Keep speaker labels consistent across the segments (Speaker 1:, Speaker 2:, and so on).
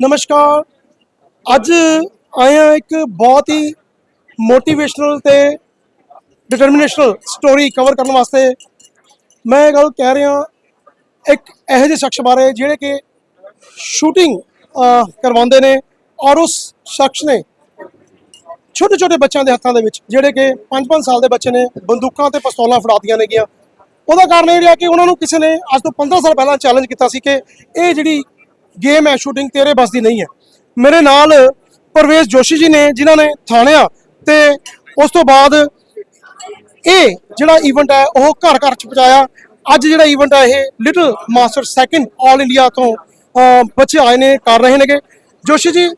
Speaker 1: ਨਮਸਕਾਰ। ਅੱਜ ਆਇਆ ਇੱਕ ਬਹੁਤ ਹੀ ਮੋਟੀਵੇਸ਼ਨਲ ਤੇ ਡਿਟਰਮੀਨੇਸ਼ਨਲ ਸਟੋਰੀ ਕਵਰ ਕਰਨ ਵਾਸਤੇ। ਮੈਂ ਇਹ ਗੱਲ ਕਹਿ ਰਿਹਾ ਇੱਕ ਇਹੋ ਜਿਹੇ ਸ਼ਖਸ ਬਾਰੇ ਜਿਹੜੇ ਕਿ ਸ਼ੂਟਿੰਗ ਕਰਵਾਉਂਦੇ ਨੇ ਔਰ ਉਸ ਸ਼ਖਸ ਨੇ ਛੋਟੇ ਛੋਟੇ ਬੱਚਿਆਂ ਦੇ ਹੱਥਾਂ ਦੇ ਵਿੱਚ, ਜਿਹੜੇ ਕਿ 5-5 ਸਾਲ ਦੇ ਬੱਚੇ ਨੇ, ਬੰਦੂਕਾਂ ਤੇ ਪਿਸਤੌਲਾਂ ਫੜਾਤੀਆਂ ਨੇਗੀਆਂ। ਉਹਦਾ ਕਾਰਨ ਇਹ ਰਿਹਾ ਕਿ ਉਹਨਾਂ ਨੂੰ ਕਿਸੇ ਨੇ ਅੱਜ ਤੋਂ 15 ਸਾਲ ਪਹਿਲਾਂ ਚੈਲੰਜ ਕੀਤਾ ਸੀ ਕਿ ਇਹ ਜਿਹੜੀ ਗੇਮ ਹੈ ਸ਼ੂਟਿੰਗ ਤੇਰੇ ਬਸ ਦੀ ਨਹੀਂ ਹੈ। ਮੇਰੇ ਨਾਲ ਪਰਵੇਸ਼ ਜੋਸ਼ੀ ਜੀ ਨੇ, ਜਿਨ੍ਹਾਂ ਨੇ ਥਾਣਿਆ ਤੇ ਉਸ ਤੋਂ ਬਾਅਦ ਇਹ ਜਿਹੜਾ ਇਵੈਂਟ ਹੈ, ਉਹ ਘਰ ਘਰ ਚ ਪਹੁੰਚਾਇਆ। ਅੱਜ ਜਿਹੜਾ ਇਵੈਂਟ ਹੈ, ਇਹ little master second all India ਤੋਂ ਬੱਚੇ ਆਏ ਨੇ, ਕਰ ਰਹੇ ਨੇਗੇ। ਜੋਸ਼ੀ ਜੀ,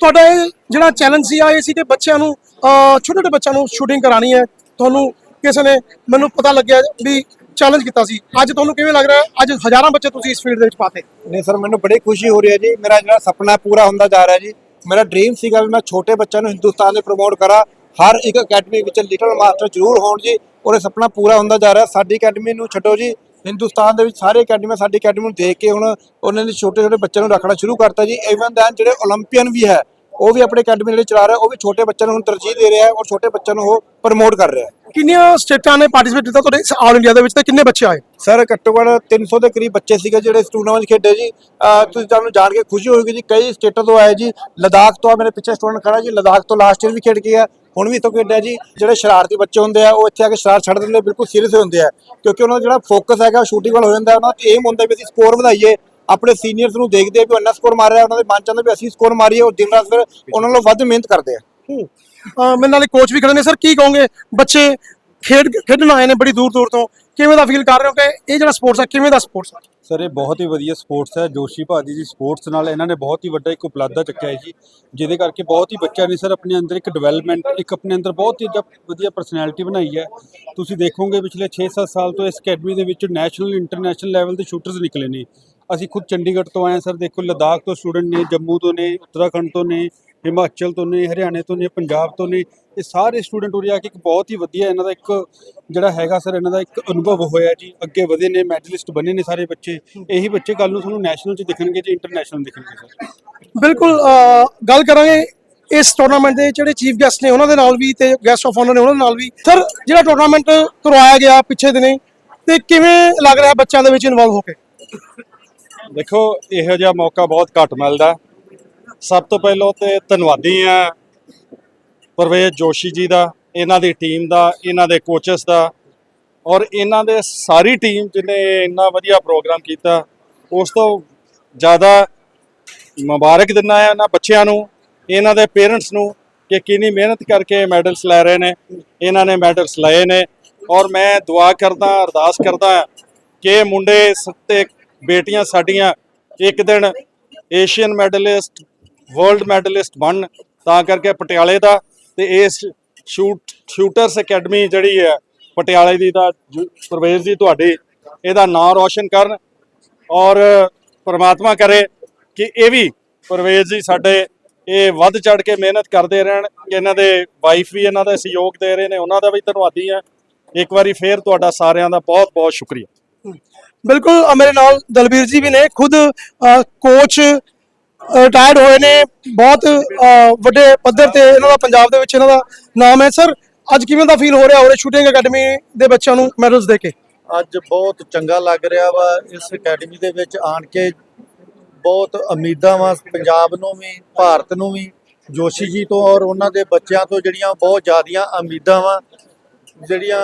Speaker 1: ਤੁਹਾਡਾ ਇਹ ਜਿਹੜਾ ਚੈਲੰਜ ਸੀ, ਆ, ਇਹ ਸੀ ਕਿ ਬੱਚਿਆਂ ਨੂੰ ਛੋਟੇ ਛੋਟੇ ਬੱਚਿਆਂ ਨੂੰ ਸ਼ੂਟਿੰਗ ਕਰਾਣੀ ਹੈ। ਤੁਹਾਨੂੰ ਕਿਸੇ ਨੇ ਮੈਨੂੰ ਪਤਾ ਲੱਗਿਆ ਵੀ ਚੈਲੰਜ ਕੀਤਾ ਸੀ। ਅੱਜ ਤੁਹਾਨੂੰ ਕਿਵੇਂ ਲੱਗ ਰਿਹਾ ਅੱਜ ਹਜ਼ਾਰਾਂ ਬੱਚੇ ਤੁਸੀਂ ਇਸ ਫੀਲਡ ਦੇ ਵਿੱਚ ਪਾਤੇ।
Speaker 2: ਨਹੀਂ ਸਰ, ਮੈਨੂੰ ਬੜੀ ਖੁਸ਼ੀ ਹੋ ਰਹੀ ਹੈ ਜੀ। ਮੇਰਾ ਜਿਹੜਾ ਸੁਪਨਾ ਪੂਰਾ ਹੁੰਦਾ ਜਾ ਰਿਹਾ ਜੀ। ਮੇਰਾ ਡ੍ਰੀਮ ਸੀਗਾ ਵੀ ਮੈਂ ਛੋਟੇ ਬੱਚਿਆਂ ਨੂੰ ਹਿੰਦੁਸਤਾਨ ਦੇ ਪ੍ਰਮੋਟ ਕਰਾਂ। ਹਰ ਇੱਕ ਅਕੈਡਮੀ ਵਿੱਚ ਲਿਟਲ ਮਾਸਟਰ ਜ਼ਰੂਰ ਹੋਣ ਜੀ। ਔਰ ਇਹ ਸੁਪਨਾ ਪੂਰਾ ਹੁੰਦਾ ਜਾ ਰਿਹਾ। ਸਾਡੀ ਅਕੈਡਮੀ ਨੂੰ ਛੱਡੋ ਜੀ। ਹਿੰਦੁਸਤਾਨ ਦੇ ਵਿੱਚ ਸਾਰੇ ਅਕੈਡਮੀਆਂ ਸਾਡੀ ਅਕੈਡਮੀ ਨੂੰ ਦੇਖ ਕੇ ਹੁਣ ਉਹਨਾਂ ਨੇ ਛੋਟੇ ਛੋਟੇ ਬੱਚਿਆਂ ਨੂੰ ਰੱਖਣਾ ਸ਼ੁਰੂ ਕਰਤਾ ਜੀ। ਇਵਨ ਦੈਨ ਜਿਹੜੇ 올림픽ੀਅਨ ਵੀ ਹੈ, ਉਹ ਵੀ ਆਪਣੇ ਅਕੈਡਮੀ ਜਿਹੜੇ ਚਲਾ ਰਿਹਾ ਉਹ ਵੀ ਛੋਟੇ ਬੱਚਿਆਂ ਨੂੰ ਹੁਣ ਤਰਜੀਹ ਦੇ ਰਿਹਾ ਔਰ ਛੋਟੇ ਬੱਚਿਆਂ ਨੂੰ ਉਹ ਪ੍ਰਮੋਟ ਕਰ ਰਿਹਾ
Speaker 1: ਕਿੰਨੀਆਂ ਸਟੇਟਾਂ ਨੇ ਪਾਰਟਿਸਿਪੇਟ ਕੀਤਾ ਤੁਹਾਡੇ ਇਸ ਆਲ ਇੰਡੀਆ ਦੇ ਵਿੱਚ ਤੇ ਕਿੰਨੇ ਬੱਚੇ ਆਏ?
Speaker 2: ਸਰ ਘੱਟੋ ਘੱਟ 300 ਦੇ ਕਰੀਬ ਬੱਚੇ ਸੀਗੇ ਜਿਹੜੇ ਇਸ ਟੂਰਨਾਮੈਂਟ ਖੇਡੇ ਜੀ। ਅਹ ਤੁਸੀਂ ਤੁਹਾਨੂੰ ਜਾਣ ਕੇ ਖੁਸ਼ੀ ਹੋਏਗੀ ਜੀ ਕਈ ਸਟੇਟਾਂ ਤੋਂ ਆਏ ਜੀ। ਲਦਾਖ ਤੋਂ ਆ ਮੇਰੇ ਪਿੱਛੇ ਸਟੂਡੈਂਟ ਖੜਾ ਜੀ ਲਦਾਖ ਤੋਂ ਲਾਸਟ ਈਅਰ ਵੀ ਖੇਡ ਕੇ ਆ ਹੁਣ ਵੀ ਇੱਥੋਂ ਖੇਡਿਆ ਜੀ। ਜਿਹੜੇ ਸ਼ਰਾਰਤੀ ਬੱਚੇ ਹੁੰਦੇ ਆ ਉਹ ਇੱਥੇ ਆ ਕੇ ਸ਼ਰਾਰਤ ਛੱਡ ਦਿੰਦੇ ਬਿਲਕੁਲ ਸੀਰੀਅਸ ਹੁੰਦੇ ਆ। ਕਿਉਂਕਿ ਉਹਨਾਂ ਦਾ ਜਿਹੜਾ ਫੋਕਸ ਹੈਗਾ ਸ਼ੂਟਿੰਗ ਵੱਲ ਹੋ ਜਾਂਦਾ ਉਹਨਾਂ ਦਾ ਏਮ ਹੁੰਦਾ ਵੀ ਅਸੀਂ ਸਕੋਰ ਵਧਾਈਏ। ਆਪਣੇ ਸੀਨੀਅਰਸ ਨੂੰ ਦੇਖਦੇ ਆ ਵੀ ਉਹ ਇੰਨਾ ਸਕੋਰ ਮਾਰ ਰਿਹਾ ਉਹਨਾਂ ਦੇ ਮਨ ਚ ਆਉਂਦਾ ਵੀ ਅਸੀਂ ਸਕੋਰ ਮਾਰੀਏ ਉਹ ਦਿਨ ਰਾਤ ਫਿਰ ਉਹਨਾਂ ਨਾਲੋਂ ਵੱਧ ਮਿਹਨਤ ਕਰਦੇ ਆ।
Speaker 1: ਮੇਰੇ ਨਾਲ ਕੋਚ ਵੀ ਖੜੇ ਨੇ ਸਰ ਕੀ ਕਹੋਗੇ? ਬੱਚੇ ਖੇਡ, ਖੇਡਣ ਆਏ ਨੇ ਬੜੀ ਦੂਰ ਦੂਰ ਤੋਂ। ਕਿਵੇਂ ਦਾ ਫੀਲ ਕਰ ਰਹੇ ਹੋ? ਕਿ ਇਹ ਜਿਹੜਾ ਸਪੋਰਟਸ ਹੈ ਕਿਵੇਂ ਦਾ ਸਪੋਰਟਸ ਹੈ
Speaker 3: ਸਰ ਇਹ ਬਹੁਤ ਹੀ ਵਧੀਆ ਸਪੋਰਟਸ ਹੈ। ਜੋਸ਼ੀ ਭਾਜੀ ਜੀ ਸਪੋਰਟਸ ਨਾਲ ਇਹਨਾਂ ਨੇ ਬਹੁਤ ਹੀ ਵੱਡਾ ਇੱਕ ਉਪਲਬਧਾ ਚੱਕਿਆ ਹੈ ਜੀ, ਜਿਹਦੇ ਕਰਕੇ ਬਹੁਤ ਹੀ ਬੱਚਿਆਂ ਨੇ ਸਰ ਆਪਣੇ ਅੰਦਰ ਇੱਕ ਡਿਵੈਲਪਮੈਂਟ ਇੱਕ ਆਪਣੇ ਅੰਦਰ ਬਹੁਤ ਹੀ ਵਧੀਆ ਪਰਸਨੈਲਿਟੀ ਬਣਾਈ ਹੈ। ਤੁਸੀਂ ਦੇਖੋਗੇ ਪਿਛਲੇ 6-7 ਸਾਲ ਤੋਂ ਇਸ ਅਕੈਡਮੀ ਦੇ ਵਿੱਚ ਨੈਸ਼ਨਲ ਇੰਟਰਨੈਸ਼ਨਲ ਲੈਵਲ ਦੇ ਸ਼ੂਟਰਸ ਨਿਕਲੇ ਨੇ। ਅਸੀਂ ਖੁਦ ਚੰਡੀਗੜ੍ਹ ਤੋਂ ਆਏ ਹਾਂ ਸਰ ਦੇਖੋ, ਲਦਾਖ ਤੋਂ ਸਟੂਡੈਂਟ ਨੇ, ਜੰਮੂ ਤੋਂ ਨੇ, ਉੱਤਰਾਖੰਡ ਤੋਂ ਨੇ ਹਿਮਾਚਲ ਤੋਂ ਨੇ ਹਰਿਆਣੇ ਤੋਂ ਨੇ ਪੰਜਾਬ ਤੋਂ ਨੇ ਇਹ ਸਾਰੇ ਸਟੂਡੈਂਟ ਉਰੇ ਆ ਕੇ ਇੱਕ ਬਹੁਤ ਹੀ ਵਧੀਆ ਇਹਨਾਂ ਦਾ ਇੱਕ ਜਿਹੜਾ ਹੈਗਾ ਸਰ ਇਹਨਾਂ ਦਾ ਇੱਕ ਅਨੁਭਵ ਹੋਇਆ ਜੀ। ਅੱਗੇ ਵਧੇ ਨੇ ਮੈਡਲਿਸਟ ਬਣੇ ਨੇ ਸਾਰੇ ਬੱਚੇ। ਇਹੀ ਬੱਚੇ ਕੱਲ ਨੂੰ ਤੁਹਾਨੂੰ ਨੈਸ਼ਨਲ 'ਚ ਦਿਖਣਗੇ ਜੀ ਇੰਟਰਨੈਸ਼ਨਲ ਦਿਖਣਗੇ ਸਰ।
Speaker 1: ਬਿਲਕੁਲ ਗੱਲ ਕਰਾਂਗੇ ਇਸ ਟੂਰਨਾਮੈਂਟ ਦੇ ਜਿਹੜੇ ਚੀਫ ਗੈਸਟ ਨੇ ਉਹਨਾਂ ਦੇ ਨਾਲ ਵੀ ਤੇ ਗੈਸਟ ਆਫ ਆਨਰ ਨੇ ਉਹਨਾਂ ਦੇ ਨਾਲ ਵੀ। ਸਰ ਜਿਹੜਾ ਟੂਰਨਾਮੈਂਟ ਕਰਵਾਇਆ ਗਿਆ ਪਿੱਛੇ ਦਿਨੇ ਤੇ ਕਿਵੇਂ ਲੱਗ ਰਿਹਾ ਬੱਚਿਆਂ ਦੇ ਵਿੱਚ ਇਨਵੋਲਵ ਹੋ ਕੇ?
Speaker 3: ਦੇਖੋ ਇਹੋ ਜਿਹਾ ਮੌਕਾ ਬਹੁਤ ਘੱਟ ਮਿਲਦਾ। ਸਭ ਤੋਂ ਪਹਿਲਾਂ ਤੇ ਧੰਨਵਾਦੀ ਆ ਪਰਵੇਜ਼ ਜੋਸ਼ੀ ਜੀ ਦਾ, ਇਹਨਾਂ ਦੀ ਟੀਮ ਦਾ, ਇਹਨਾਂ ਦੇ ਕੋਚਸ ਦਾ ਔਰ ਇਹਨਾਂ ਦੇ ਸਾਰੀ ਟੀਮ ਜਿਹਨੇ ਇੰਨਾ ਵਧੀਆ ਪ੍ਰੋਗਰਾਮ ਕੀਤਾ, ਉਸ ਤੋਂ ਜ਼ਿਆਦਾ ਮੁਬਾਰਕ ਦਿੰਦਾ ਆ ਇਹਨਾਂ ਬੱਚਿਆਂ ਨੂੰ, ਇਹਨਾਂ ਦੇ ਪੇਰੈਂਟਸ ਨੂੰ ਕਿ ਕਿੰਨੀ ਮਿਹਨਤ ਕਰਕੇ ਮੈਡਲਸ ਲੈ ਰਹੇ ਨੇ, ਇਹਨਾਂ ਨੇ ਮੈਡਲਸ ਲਏ ਨੇ ਔਰ ਮੈਂ ਦੁਆ ਕਰਦਾ, ਅਰਦਾਸ ਕਰਦਾ ਕਿ ਮੁੰਡੇ ਸ- ਤੇ ਬੇਟੀਆਂ ਸਾਡੀਆਂ ਇੱਕ ਦਿਨ ਏਸ਼ੀਅਨ ਮੈਡਲਿਸਟ ਵਰਲਡ ਮੈਡਲਿਸਟ ਬਣਨ ਤਾਂ ਕਰਕੇ ਪਟਿਆਲੇ ਦਾ ਤੇ ਇਸ ਸ਼ੂਟ ਸ਼ੂਟਰਸ ਅਕੈਡਮੀ ਜਿਹੜੀ ਹੈ, ਪਟਿਆਲੇ ਦੀ ਦਾ ਜੋ- ਪਰਵੇਜ਼ ਜੀ ਤੁਹਾਡੀ, ਇਹਦਾ ਨਾਂ ਰੌਸ਼ਨ ਕਰਨ ਔਰ ਪਰਮਾਤਮਾ ਕਰੇ ਕਿ ਇਹ ਵੀ ਪਰਵੇਜ਼ ਜੀ ਸਾਡੇ ਇਹ ਵੱਧ ਚੜ ਕੇ ਮਿਹਨਤ ਕਰਦੇ ਰਹਿਣ, ਇਹਨਾਂ ਦੇ ਵਾਈਫ ਵੀ ਇਹਨਾਂ ਦਾ ਸਹਿਯੋਗ ਦੇ ਰਹੇ ਨੇ, ਉਹਨਾਂ ਦਾ ਵੀ ਧੰਨਵਾਦੀ ਆ ਇੱਕ ਵਾਰੀ ਫੇਰ ਤੁਹਾਡਾ ਸਾਰਿਆਂ ਦਾ ਬਹੁਤ ਬਹੁਤ ਸ਼ੁਕਰੀਆ।
Speaker 1: ਬਿਲਕੁਲ ਮੇਰੇ ਨਾਲ ਦਲਬੀਰ ਜੀ ਵੀ ਨੇ, ਖੁਦ ਕੋਚ ਰਿਟਾਇਰਡ ਹੋਏ ਨੇ, ਬਹੁਤ ਵੱਡੇ ਪੱਧਰ ਤੇ ਇਹਨਾਂ ਦਾ ਪੰਜਾਬ ਦੇ ਵਿੱਚ ਇਹਨਾਂ ਦਾ ਨਾਮ ਹੈ। ਸਰ ਅੱਜ ਕਿਵੇਂ ਦਾ ਫੀਲ ਹੋ ਰਿਹਾ ਹੋਰੇ ਸ਼ੂਟਿੰਗ ਅਕੈਡਮੀ ਦੇ ਬੱਚਿਆਂ ਨੂੰ ਮੈਡਲਸ ਦੇ ਕੇ?
Speaker 4: ਅੱਜ ਬਹੁਤ ਚੰਗਾ ਲੱਗ ਰਿਹਾ ਵਾ, ਇਸ ਅਕੈਡਮੀ ਦੇ ਵਿੱਚ ਆਣ ਕੇ ਬਹੁਤ ਉਮੀਦਾਂ ਵਾ, ਪੰਜਾਬ ਨੂੰ ਵੀ, ਭਾਰਤ ਨੂੰ ਵੀ, ਜੋਸ਼ੀ ਜੀ ਤੋਂ ਔਰ ਉਹਨਾਂ ਦੇ ਬੱਚਿਆਂ ਤੋਂ ਜਿਹੜੀਆਂ ਬਹੁਤ ਜ਼ਿਆਦੀਆਂ ਉਮੀਦਾਂ ਵਾ ਜਿਹੜੀਆਂ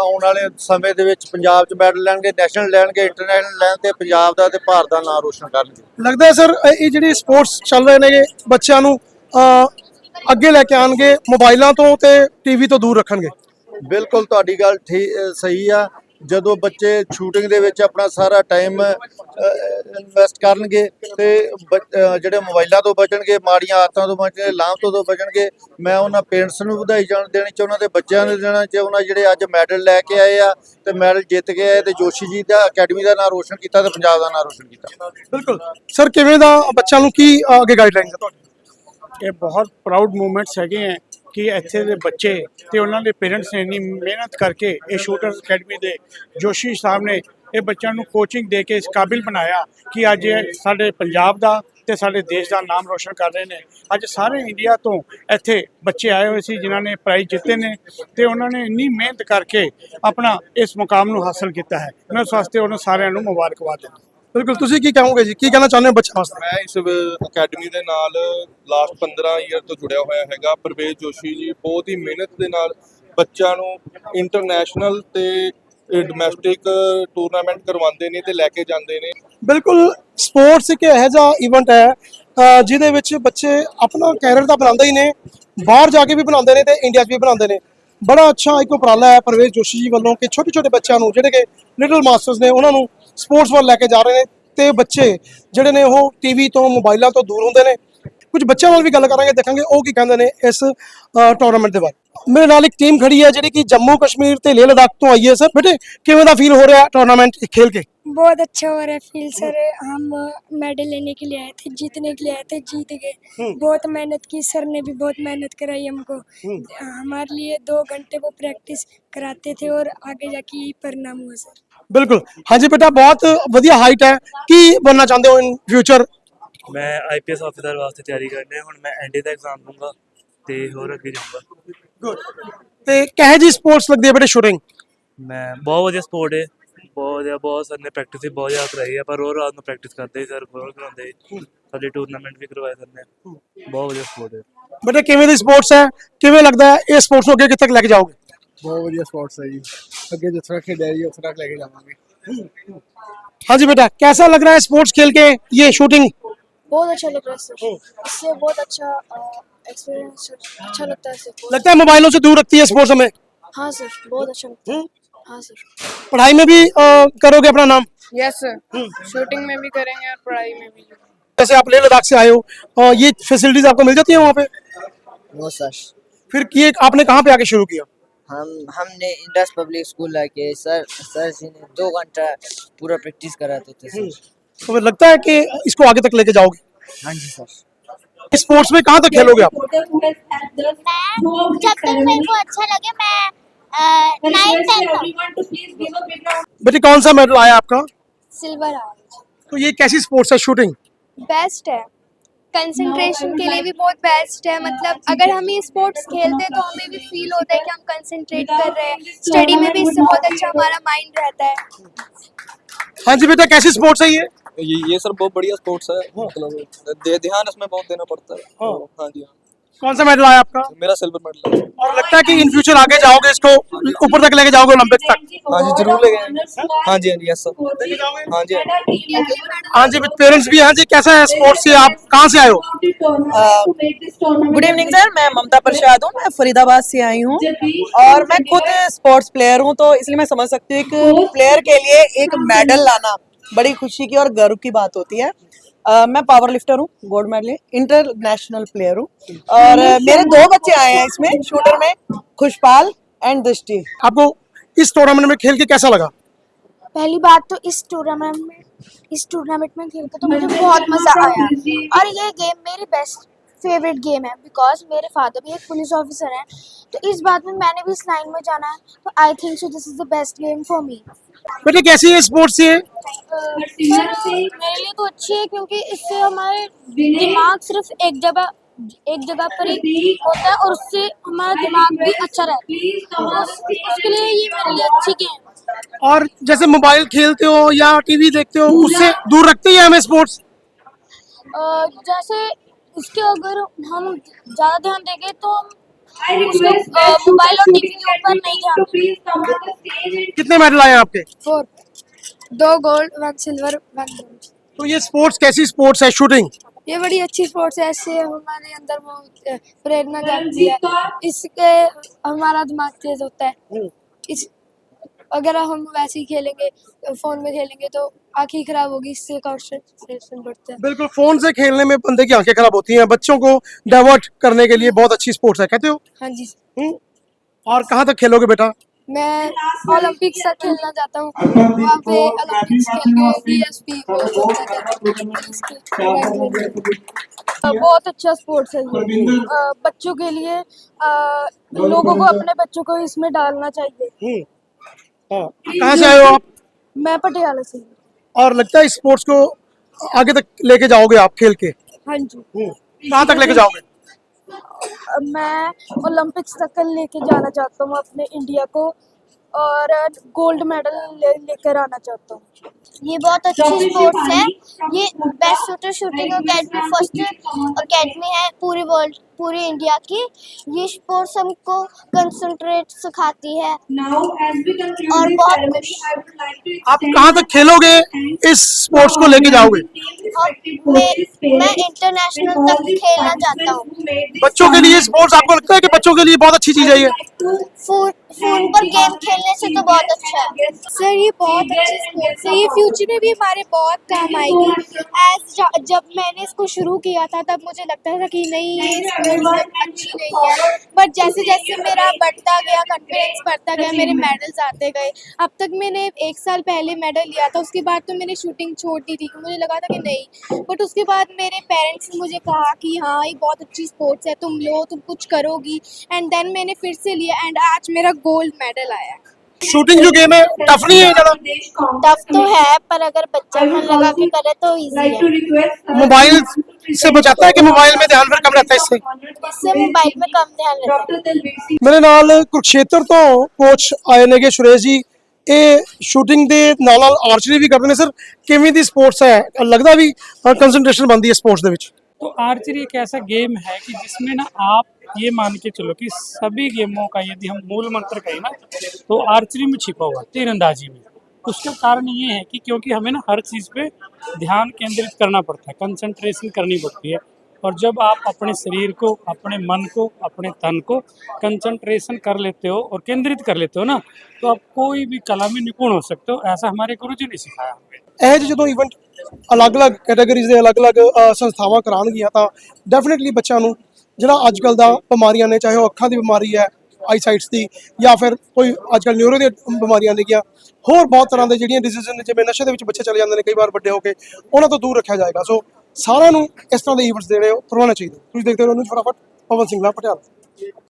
Speaker 4: ਆਉਣ ਵਾਲੇ ਸਮੇਂ ਦੇ ਵਿੱਚ ਪੰਜਾਬ 'ਚ ਮੈਡਲ ਲੈਣਗੇ ਨੈਸ਼ਨਲ ਲੈਣਗੇ ਇੰਟਰਨੈਸ਼ਨਲ ਲੈਣ ਤੇ ਪੰਜਾਬ ਦਾ ਤੇ ਭਾਰਤ ਦਾ ਨਾਮ ਰੋਸ਼ਨ ਕਰਨਗੇ।
Speaker 1: ਲੱਗਦਾ ਸਰ ਇਹ ਜਿਹੜੀ ਸਪੋਰਟਸ ਚੱਲ ਰਹੇ ਨੇਗੇ ਬੱਚਿਆਂ ਨੂੰ ਅੱਗੇ ਲੈ ਕੇ ਆਣਗੇ ਮੋਬਾਈਲਾਂ ਤੋਂ ਤੇ ਟੀਵੀ ਤੋਂ ਦੂਰ ਰੱਖਣਗੇ।
Speaker 4: ਬਿਲਕੁਲ ਤੁਹਾਡੀ ਗੱਲ ਸਹੀ ਆ। ਜਦੋਂ ਬੱਚੇ ਸ਼ੂਟਿੰਗ ਦੇ ਵਿੱਚ ਆਪਣਾ ਸਾਰਾ ਟਾਈਮ ਇਨਵੈਸਟ ਕਰਨਗੇ ਤੇ ਜਿਹੜੇ ਮੋਬਾਈਲਾਂ ਤੋਂ ਬਚਣਗੇ ਮਾੜੀਆਂ ਆਦਤਾਂ ਤੋਂ ਬਚਣਗੇ ਲਾਂਭ ਤੋਂ ਬਚਣਗੇ ਮੈਂ ਉਹਨਾਂ ਪੇਰੈਂਟਸ ਨੂੰ ਵਧਾਈ ਜਾਣ ਦੇਣੀ ਚਾਹੁੰਦਾ ਤੇ ਬੱਚਿਆਂ ਨੂੰ ਦੇਣਾ ਚਾਹੁੰਦਾ ਜਿਹੜੇ ਅੱਜ ਮੈਡਲ ਲੈ ਕੇ ਆਏ ਆ ਤੇ ਮੈਡਲ ਜਿੱਤ ਕੇ ਆਏ ਤੇ ਜੋਸ਼ੀ ਜੀ ਦਾ ਅਕੈਡਮੀ ਦਾ ਨਾਮ ਰੋਸ਼ਨ ਕੀਤਾ ਤੇ ਪੰਜਾਬ ਦਾ ਨਾਮ ਰੋਸ਼ਨ ਕੀਤਾ।
Speaker 1: ਬਿਲਕੁਲ। ਸਰ ਕਿਵੇਂ ਦਾ ਬੱਚਿਆਂ ਨੂੰ ਕੀ ਅੱਗੇ ਗਾਈਡਲਾਈਨਸ ਹੈ ਤੁਹਾਡੀ
Speaker 5: ਇਹ ਬਹੁਤ ਪ੍ਰਾਊਡ ਮੂਮੈਂਟਸ ਹੈਗੇ ਹੈ ਕਿ ਇੱਥੇ ਦੇ ਬੱਚੇ ਤੇ ਉਹਨਾਂ ਦੇ ਪੇਰੈਂਟਸ ਨੇ ਇੰਨੀ ਮਿਹਨਤ ਕਰਕੇ ਇਹ ਸ਼ੂਟਰਸ ਅਕੈਡਮੀ ਦੇ ਜੋਸ਼ੀ ਸਾਹਿਬ ਨੇ ਇਹ ਬੱਚਿਆਂ ਨੂੰ ਕੋਚਿੰਗ ਦੇ ਕੇ ਇਸ ਕਾਬਿਲ ਬਣਾਇਆ ਕਿ ਅੱਜ ਇਹ ਸਾਡੇ ਪੰਜਾਬ ਦਾ ਤੇ ਸਾਡੇ ਦੇਸ਼ ਦਾ ਨਾਮ ਰੋਸ਼ਨ ਕਰ ਰਹੇ ਨੇ। ਅੱਜ ਸਾਰੇ ਇੰਡੀਆ ਤੋਂ ਇੱਥੇ ਬੱਚੇ ਆਏ ਹੋਏ ਸੀ, ਜਿਨ੍ਹਾਂ ਨੇ ਪ੍ਰਾਈਜ਼ ਜਿੱਤੇ ਨੇ ਤੇ ਉਹਨਾਂ ਨੇ ਇੰਨੀ ਮਿਹਨਤ ਕਰਕੇ ਆਪਣਾ ਇਸ ਮੁਕਾਮ ਨੂੰ ਹਾਸਲ ਕੀਤਾ ਹੈ। ਮੈਂ ਉਸ ਵਾਸਤੇ ਉਹਨਾਂ ਸਾਰਿਆਂ ਨੂੰ ਮੁਬਾਰਕਬਾਦ ਦਿੰਦਾ
Speaker 1: ਬਿਲਕੁਲ ਤੁਸੀਂ ਕੀ ਕਹੋਗੇ ਜੀ? ਕੀ ਕਹਿਣਾ ਚਾਹੁੰਦੇ ਹੋ ਬੱਚਿਆਂ ਵਾਸਤੇ?
Speaker 6: ਮੈਂ ਇਸ ਅਕੈਡਮੀ ਦੇ ਨਾਲ ਲਾਸਟ 15 ਈਅਰ ਤੋਂ ਜੁੜਿਆ ਹੋਇਆ ਹੈਗਾ। ਪ੍ਰਵੇਸ਼ ਜੋਸ਼ੀ ਜੀ ਬਹੁਤ ਹੀ ਮਿਹਨਤ ਦੇ ਨਾਲ ਬੱਚਿਆਂ ਨੂੰ ਇੰਟਰਨੈਸ਼ਨਲ ਤੇ ਡੋਮੈਸਟਿਕ ਟੂਰਨਾਮੈਂਟ ਕਰਵਾਉਂਦੇ ਨੇ ਤੇ ਲੈ ਕੇ ਜਾਂਦੇ ਨੇ।
Speaker 1: ਬਿਲਕੁਲ ਸਪੋਰਟਸ ਇੱਕ ਇਹੋ ਜਿਹਾ ਇਵੈਂਟ ਹੈ ਜਿਹਦੇ ਵਿੱਚ ਬੱਚੇ ਆਪਣਾ ਕੈਰੀਅਰ ਤਾਂ ਬਣਾਉਂਦੇ ਹੀ ਨੇ ਬਾਹਰ ਜਾ ਕੇ ਵੀ ਬਣਾਉਂਦੇ ਨੇ ਤੇ ਇੰਡੀਆ 'ਚ ਵੀ ਬਣਾਉਂਦੇ ਨੇ। ਬੜਾ ਅੱਛਾ ਇੱਕ ਉਪਰਾਲਾ ਹੈ ਪ੍ਰਵੇਸ਼ ਜੋਸ਼ੀ ਜੀ ਵੱਲੋਂ ਕਿ ਛੋਟੇ ਛੋਟੇ ਬੱਚਿਆਂ ਨੂੰ ਜਿਹੜੇ ਕਿ ਲਿਟਲ ਮਾਸਟਰਸ ਨੇ ਉਹਨਾਂ ਨੂੰ ਸਪੋਰਟਸ ਵੱਲ ਲੈ ਕੇ ਜਾ ਰਹੇ ਨੇ ਤੇ ਬੱਚੇ ਜਿਹੜੇ ਨੇ ਉਹ ਟੀਵੀ ਤੋਂ ਮੋਬਾਈਲਾਂ ਤੋਂ ਦੂਰ ਹੁੰਦੇ ਨੇ ਕੁਝ ਬੱਚਿਆਂ ਨਾਲ ਵੀ ਗੱਲ ਕਰਾਂਗੇ ਦੇਖਾਂਗੇ ਉਹ ਕੀ ਕਹਿੰਦੇ ਨੇ ਇਸ ਟੂਰਨਾਮੈਂਟ ਦੇ ਬਾਰੇ ਮੇਰੇ ਨਾਲ ਇੱਕ ਟੀਮ ਖੜੀ ਹੈ ਜਿਹੜੀ ਕਿ ਜੰਮੂ ਕਸ਼ਮੀਰ ਤੇ ਲੇਹ ਲਦਾਖ ਤੋਂ ਆਈ ਹੈ ਸਰ ਬੇਟੇ ਕਿਵੇਂ ਦਾ ਫੀਲ ਹੋ ਰਿਹਾ ਟੂਰਨਾਮੈਂਟ ਖੇਲ ਕੇ
Speaker 7: बहुत अच्छा हो रहा है फील सर हम मेडल लेने के लिए आए थे जीतने के लिए आए थे जीत गए बहुत मेहनत की सर ने भी बहुत मेहनत कराई हमको हमारे लिए दो घंटे वो प्रैक्टिस कराते थे और आगे जाके यही परिणाम हुआ सर
Speaker 1: ਬਿਲਕੁਲ। ਹਾਂਜੀ ਬੇਟਾ ਬਹੁਤ ਵਧੀਆ ਹਾਈਟ ਹੈ। ਕੀ ਬਣਨਾ ਚਾਹੁੰਦੇ ਹੋ ਇਨ ਫਿਊਚਰ
Speaker 8: ਮੈਂ ਆਈਪੀਐਸ ਆਫੀਸਰ ਵਾਸਤੇ ਤਿਆਰੀ ਕਰਨੀ ਹੈ। ਹੁਣ ਮੈਂ ਐਨਡੀ ਦਾ ਐਗਜ਼ਾਮ ਦੂੰਗਾ ਤੇ ਹੋਰ ਅੱਗੇ ਜਾਊਂਗਾ।
Speaker 1: ਤੇ ਕਹੇ ਜੀ ਸਪੋਰਟਸ ਲੱਗਦੀ ਹੈ ਬੇਟੇ ਸ਼ੂਟਿੰਗ
Speaker 8: ਮੈਂ ਬਹੁਤ ਵਧੀਆ ਸਪੋਰਟ ਹੈ। ਬਹੁਤ ਵਧੀਆ ਬਹੁਤ ਸਰ ਨੇ ਪ੍ਰੈਕਟਿਸ ਵੀ ਬਹੁਤ ਜ਼ਿਆਦਾ ਕਰਾਈ ਹੈ। ਪਰ ਰੋਜ਼ ਰਾਤ ਨੂੰ ਪ੍ਰੈਕਟਿਸ ਕਰਦੇ ਸੀ ਸਰ ਬਹੁਤ ਕਰਾਉਂਦੇ ਸੀ। ਸਾਡੇ ਟੂਰਨਾਮੈਂਟ ਵੀ ਕਰਵਾਏ ਸਰ ਨੇ। ਬਹੁਤ ਵਧੀਆ ਸਪੋਰਟ ਹੈ।
Speaker 1: ਬੇਟੇ ਕਿਵੇਂ ਦੀ ਸਪੋਰਟਸ ਹੈ? ਕਿਵੇਂ ਲੱਗਦਾ ਹੈ? ਇਹ ਸਪੋਰਟਸ ਨੂੰ ਅੱਗੇ ਕਿੱਥੇ ਤੱਕ ਲੈ ਕੇ ਜਾਓਗੇ?
Speaker 2: ਬਹੁਤ ਵਧੀਆ ਸਪੋਰਟਸ ਹੈ ਜੀ ਅੱਗੇ ਜਿਸ ਤਰ੍ਹਾਂ ਖੇਡਿਆ ਜੀ ਉਸ ਤਰ੍ਹਾਂ ਲੈ ਕੇ ਜਾਵਾਂਗੇ
Speaker 1: हाँ जी बेटा कैसा लग रहा है स्पोर्ट्स खेल के ये शूटिंग
Speaker 7: बहुत अच्छा लग रहा है सर इससे बहुत अच्छा एक्सपीरियंस अच्छा लगता है सर
Speaker 1: लगता है मोबाइलों से दूर रखती है स्पोर्ट्स हमें
Speaker 7: हाँ सर बहुत अच्छा लगता है हाँ सर
Speaker 1: पढ़ाई में भी अ, करोगे अपना नाम
Speaker 9: यस सर शूटिंग में भी करेंगे और पढ़ाई में भी
Speaker 1: जैसे आप लेह लद्दाख से आए हो अ, ये फैसिलिटीज आपको मिल जाती है वहाँ पे
Speaker 10: नो सर
Speaker 1: फिर ये आपने कहाँ पे आके शुरू किया
Speaker 10: हम हमने इंडस पब्लिक स्कूल आके सर सर जी ने दो घंटा पूरा प्रैक्टिस कराते थे सर।
Speaker 1: तो लगता है कि इसको आगे तक लेके जाओगे?
Speaker 10: हाँ जी सर।
Speaker 1: स्पोर्ट्स में कहाँ तक खेलोगे आप?
Speaker 11: मैं जब तक मेरे को अच्छा लगे मैं
Speaker 1: बेटे कौन सा मेडल आया आपका?
Speaker 7: सिल्वर
Speaker 1: तो ये कैसी स्पोर्ट्स है शूटिंग?
Speaker 7: बेस्ट है। कंसंट्रेशन के लिए भी बहुत बेस्ट है मतलब अगर हम ये स्पोर्ट्स खेलते हैं तो हमें भी फील होता है कि हम कंसंट्रेट कर रहे हैं। स्टडी में भी इससे बहुत अच्छा हमारा माइंड रहता है।
Speaker 1: हाँ जी बेटा कैसी स्पोर्ट्स है ये?
Speaker 6: ये ये सर बहुत बढ़िया स्पोर्ट्स है। मतलब ध्यान इसमें बहुत देना पड़ता है।
Speaker 1: हाँ।
Speaker 6: हाँ जी हाँ।
Speaker 1: कौन सा मेडल आया आपका?
Speaker 6: मेरा सिल्वर मेडल
Speaker 1: और लगता है कि इन फ्यूचर आगे जाओगे इसको ऊपर तक लेके जाओगे ओलंपिक तक?
Speaker 6: हाँ जी ज़रूर ले गए हाँ जी हाँ जी यस सर हाँ जी। हाँ जी
Speaker 1: पेरेंट्स भी हाँ। जी कैसा है स्पोर्ट्स से? आप कहाँ से आए हो?
Speaker 9: गुड इवनिंग सर मैं ममता प्रसाद हूँ। मैं फरीदाबाद से आई हूँ। और मैं खुद स्पोर्ट्स प्लेयर हूँ तो इसलिए मैं समझ सकती हूँ एक प्लेयर के लिए एक मेडल लाना बड़ी खुशी की और गर्व की बात होती है। मैं पावर लिफ्टर हूँ गोल्ड मेडल इंटरनेशनल प्लेयर हूँ। और मेरे दो बच्चे आए हैं इसमें शूटर में खुशपाल एंड दृष्टि।
Speaker 1: आपको इस टूर्नामेंट में खेल के कैसा लगा?
Speaker 7: पहली बात तो इस टूर्नामेंट में इस टूर्नामेंट में खेल के तो मुझे बहुत मज़ा आया। और ये गेम मेरी बेस्ट फेवरेट गेम है बिकॉज़ मेरे फादर भी एक पुलिस ऑफिसर हैं। तो इस बात में मैंने भी इस लाइन में जाना है तो I think so this is the best game for me
Speaker 1: बेटे कैसी है स्पोर्ट्स ये?
Speaker 7: मेरे लिए तो अच्छी है क्योंकि इससे हमारे दिमाग सिर्फ़ एक जगह एक जगह पर ही होता है और उससे हमारा दिमाग भी अच्छा रहता है। तो उसके लिए ये मेरे लिए अच्छी गेम
Speaker 1: और जैसे मोबाइल खेलते हो या टीवी देखते हो उससे दूर रखते है हमें स्पोर्ट्स
Speaker 7: जैसे इसके अगर हम ज़्यादा ध्यान देंगे तो हम मोबाइल और टीवी के ऊपर नहीं ध्यान
Speaker 1: कितने मेडल आए आपके?
Speaker 7: फोर दो gold one silver one gold
Speaker 1: तो ये स्पोर्ट्स कैसी स्पोर्ट्स है? शूटिंग
Speaker 7: ये बड़ी अच्छी स्पोर्ट्स है ऐसे हमारे अंदर वो प्रेरणा जागती है। इसके हमारा दिमाग तेज होता है। इस अगर हम वैसे ही खेलेंगे फ़ोन में खेलेंगे तो आँखें खराब होगी इससे कंसंट्रेशन बढ़ता है।
Speaker 1: बिल्कुल फ़ोन से खेलने में बंदे की आँखें खराब होती हैं। बच्चों को डाइवर्ट करने के लिए बहुत अच्छी स्पोर्ट्स है कहते हो?
Speaker 7: हाँ जी।
Speaker 1: हम्म? और कहाँ तक खेलोगे बेटा?
Speaker 7: मैं ओलंपिक्स तक खेलना चाहता हूँ। वहाँ पे ओलंपिक्स खेल बहुत अच्छा स्पोर्ट्स है। ये। बच्चों के लिए लोगों को अपने बच्चों को इसमें डालना चाहिए।
Speaker 1: हाँ। कहाँ से आए हो आप?
Speaker 7: मैं पटियाला से हूँ।
Speaker 1: और लगता है स्पोर्ट्स को आगे तक लेके जाओगे आप खेल के?
Speaker 12: हाँ जी।
Speaker 1: कहाँ तक लेके जाओगे?
Speaker 12: मैं ओलंपिक्स तक लेके जाना चाहता हूँ अपने इंडिया को। और गोल्ड मेडल ले लेकर आना चाहता हूँ। ये बहुत अच्छी स्पोर्ट्स है। ये best shooter shooting academy first academy है पूरे वर्ल्ड पूरे इंडिया की। ये स्पोर्ट्स हमको कंसंट्रेट सिखाती है। और बहुत
Speaker 1: आप कहाँ तक खेलोगे? इस स्पोर्ट्स को लेके जाओगे?
Speaker 12: मैं मैं इंटरनेशनल तक खेलना चाहता हूँ।
Speaker 1: बच्चों के लिए स्पोर्ट्स आपको लगता है कि बच्चों के लिए बहुत अच्छी चीज़ है ये?
Speaker 12: फ़ोन फ़ोन पर गेम खेलने से तो बहुत अच्छा है। सर ये बहुत अच्छी स्पोर्ट्स है। ये फ्यूचर में भी हमारे बहुत काम आएगी। एज जब मैंने इसको शुरू किया था, तब मुझे लगता था कि नहीं, ये स्पोर्ट्स अच्छी नहीं है। बट जैसे जैसे मेरा बढ़ता गया कॉन्फिडेंस बढ़ता गया मेरे मेडल्स आते गए अब तक मैंने एक साल पहले मेडल लिया था उसके बाद तो मैंने शूटिंग छोड़ दी थी मुझे लगा था कि नहीं। बट उसके बाद मेरे पेरेंट्स ने मुझे कहा कि हाँ ये बहुत अच्छी स्पोर्ट्स है तुम लो तुम कुछ करोगी। एंड देन मैंने फिर से लिया एंड आज मेरा गोल्ड मेडल आया।
Speaker 1: शूटिंग जो गेम है टफ नहीं है ज़्यादा?
Speaker 12: टफ तो है पर अगर बच्चा मन लगा के करे तो इजी है।
Speaker 1: मोबाइल से बचाता है कि मोबाइल में ध्यान फिर कम रहता है इससे
Speaker 12: इससे मोबाइल में कम ध्यान रहता है
Speaker 1: ਮੇਰੇ ਨਾਲ ਕੁਰਕਸ਼ੇਤਰ ਤੋਂ ਕੋਚ ਆਏ ਨੇਗੇ ਸੁਰੇਸ਼ ਜੀ ਇਹ ਸ਼ੂਟਿੰਗ ਦੇ ਨਾਲ ਨਾਲ ਆਰਚਰੀ ਵੀ ਕਰਦੇ ਨੇ ਸਰ ਕਿਵੇਂ ਦੀ ਸਪੋਰਟਸ ਹੈ ਲੱਗਦਾ ਵੀ ਕੰਸੰਟ੍ਰੇਸ਼ਨ ਬਣਦੀ ਹੈ ਸਪੋਰਟਸ ਦੇ ਵਿੱਚ
Speaker 13: तो आर्चरी एक ऐसा गेम है कि जिसमें ना आप ये मान के चलो कि सभी गेमों का यदि हम मूल मंत्र कहें ना तो आर्चरी में छिपा हुआ है तीरंदाजी में उसका कारण ये है कि क्योंकि हमें ना हर चीज़ पे ध्यान केंद्रित करना पड़ता है कंसंट्रेशन करनी पड़ती है और जब आप अपने शरीर को अपने मन को अपने तन को कंसंट्रेशन कर लेते हो और केंद्रित कर लेते हो ना तो आप कोई भी कला में निपुण हो सकते हो ऐसा हमारे गुरु जी ने सिखाया हमें
Speaker 1: ਇਹ ਜਿਹੇ ਜਦੋਂ ਇਵੈਂਟ ਅਲੱਗ-ਅਲੱਗ ਕੈਟਾਗਰੀਜ਼ ਦੇ ਅਲੱਗ-ਅਲੱਗ ਅ, ਸੰਸਥਾਵਾਂ ਕਰਾਉਣਗੀਆਂ ਤਾਂ ਡੈਫੀਨਿਟਲੀ ਬੱਚਿਆਂ ਨੂੰ ਜਿਹੜਾ ਅੱਜ-ਕੱਲ ਦਾ ਬਿਮਾਰੀਆਂ ਨੇ ਚਾਹੇ ਉਹ ਅੱਖਾਂ ਦੀ ਬਿਮਾਰੀ ਹੈ ਆਈਸਾਈਟਸ ਦੀ ਜਾਂ ਫਿਰ ਕੋਈ ਅੱਜ-ਕੱਲ ਨਿਊਰੋ ਦੀਆਂ ਬਿਮਾਰੀਆਂ ਨੇਗੀਆਂ ਹੋਰ ਬਹੁਤ ਤਰ੍ਹਾਂ ਦੇ ਜਿਹੜੀਆਂ ਡਿਜ਼ੀਜ਼ ਨੇ, ਜਿਵੇਂ ਨਸ਼ੇ ਦੇ ਵਿੱਚ ਬੱਚੇ ਚਲੇ ਜਾਂਦੇ ਨੇ, ਕਈ ਵਾਰ ਵੱਡੇ ਹੋ ਕੇ, ਉਹਨਾਂ ਤੋਂ ਦੂਰ ਰੱਖਿਆ ਜਾਏਗਾ। ਸੋ ਸਾਰਿਆਂ ਨੂੰ ਇਸ ਤਰ੍ਹਾਂ ਦੇ ਈਵੈਂਟਸ ਜਿਹੜੇ ਉਹ ਕਰਵਾਉਣੇ ਚਾਹੀਦੇ। ਤੁਸੀਂ ਦੇਖਦੇ ਰਹੋ ਨੂੰ ਫਟਾਫਟ, ਪਵਨ ਸਿੰਘ ਲਾ ਪਟਿਆਲਾ।